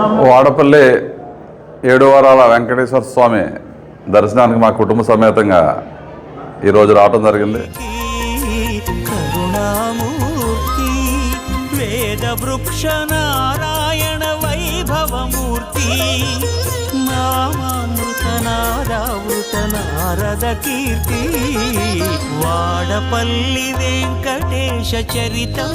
వాడపల్లి ఏడు వారాల వెంకటేశ్వర స్వామి దర్శనానికి మా కుటుంబ సమేతంగా ఈరోజు రావటం జరిగింది. కరుణామూర్తి వేద వృక్ష నారాయణ వైభవమూర్తి నామామృత నారావృత నారద కీర్తి వాడపల్లి వెంకటేశ చరితం.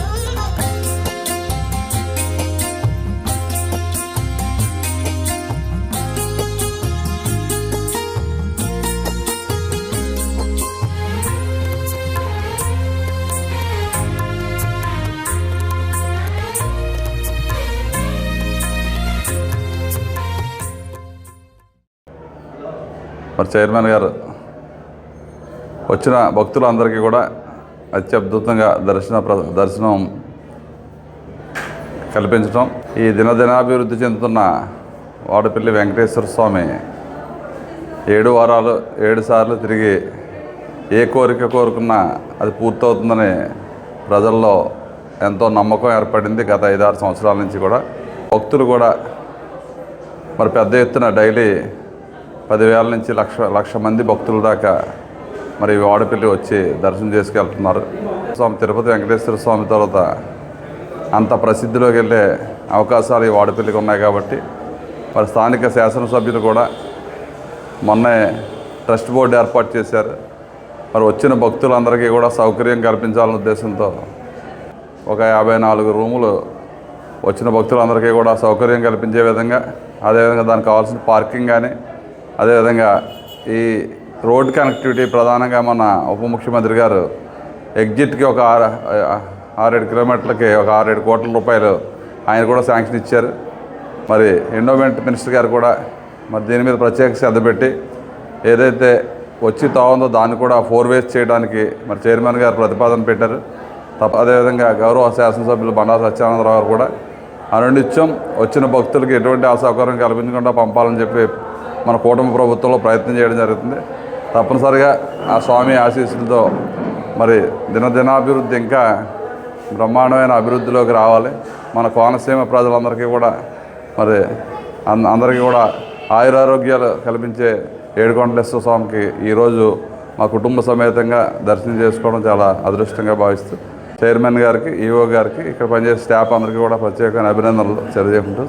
మరి చైర్మన్ గారు వచ్చిన భక్తులందరికీ కూడా అత్యద్భుతంగా దర్శన ప్ర- దర్శనం కల్పించడం ఈ దినదినాభివృద్ధి చెందుతున్న వాడపల్లి వెంకటేశ్వర స్వామి ఏడు వారాలు ఏడు సార్లు తిరిగి ఏ కోరిక కోరుకున్నా అది పూర్తవుతుందని ప్రజల్లో ఎంతో నమ్మకం ఏర్పడింది గత ఐదారు సంవత్సరాల నుంచి కూడా. భక్తులు కూడా మరి పెద్ద ఎత్తున డైలీ పదివేల నుంచి లక్ష లక్ష మంది భక్తుల దాకా మరి వాడపల్లి వచ్చి దర్శనం చేసుకెళ్తున్నారు. స్వామి తిరుపతి వెంకటేశ్వర స్వామి తర్వాత అంత ప్రసిద్ధిలోకి వెళ్ళే అవకాశాలు ఈ వాడపల్లికి ఉన్నాయి కాబట్టి మరి స్థానిక శాసనసభ్యులు కూడా మొన్నే ట్రస్ట్ బోర్డు ఏర్పాటు చేశారు. మరి వచ్చిన భక్తులందరికీ కూడా సౌకర్యం కల్పించాలనే ఉద్దేశంతో ఒక యాభై నాలుగు రూములు వచ్చిన భక్తులందరికీ కూడా సౌకర్యం కల్పించే విధంగా అదేవిధంగా దానికి కావాల్సిన పార్కింగ్ కానీ అదేవిధంగా ఈ రోడ్ కనెక్టివిటీ ప్రధానంగా మన ఉప ముఖ్యమంత్రి గారు ఎగ్జిట్కి ఒక ఆరు ఆరేడు కిలోమీటర్లకి ఒక ఆరేడు కోట్ల రూపాయలు ఆయన కూడా శాంక్షన్ ఇచ్చారు. మరి ఎండోమెంట్ మినిస్టర్ గారు కూడా మరి దీని మీద ప్రత్యేక శ్రద్ధ పెట్టి ఏదైతే వచ్చి తాగుందో దాన్ని కూడా ఫోర్ వేస్ చేయడానికి మరి చైర్మన్ గారు ప్రతిపాదన పెట్టారు. తప్ప అదేవిధంగా గౌరవ శాసనసభ్యులు బండారు సత్యానందరావు గారు కూడా అనునిత్యం వచ్చిన భక్తులకి ఎటువంటి అసౌకర్యం కల్పించకుండా పంపాలని చెప్పి మన కూటమి ప్రభుత్వంలో ప్రయత్నం చేయడం జరుగుతుంది. తప్పనిసరిగా ఆ స్వామి ఆశీస్సులతో మరి దినదినాభివృద్ధి ఇంకా బ్రహ్మాండమైన అభివృద్ధిలోకి రావాలి. మన కోనసీమ ప్రజలందరికీ కూడా మరి అంద అందరికీ కూడా ఆయురారోగ్యాలు కల్పించే ఏడుకొండలేశ్వర స్వామికి ఈరోజు మా కుటుంబ సమేతంగా దర్శనం చేసుకోవడం చాలా అదృష్టంగా భావిస్తూ చైర్మన్ గారికి ఈఓ గారికి ఇక్కడ పనిచేసే స్టాఫ్ అందరికీ కూడా ప్రత్యేకమైన అభినందనలు తెలియజేసుకుంటూ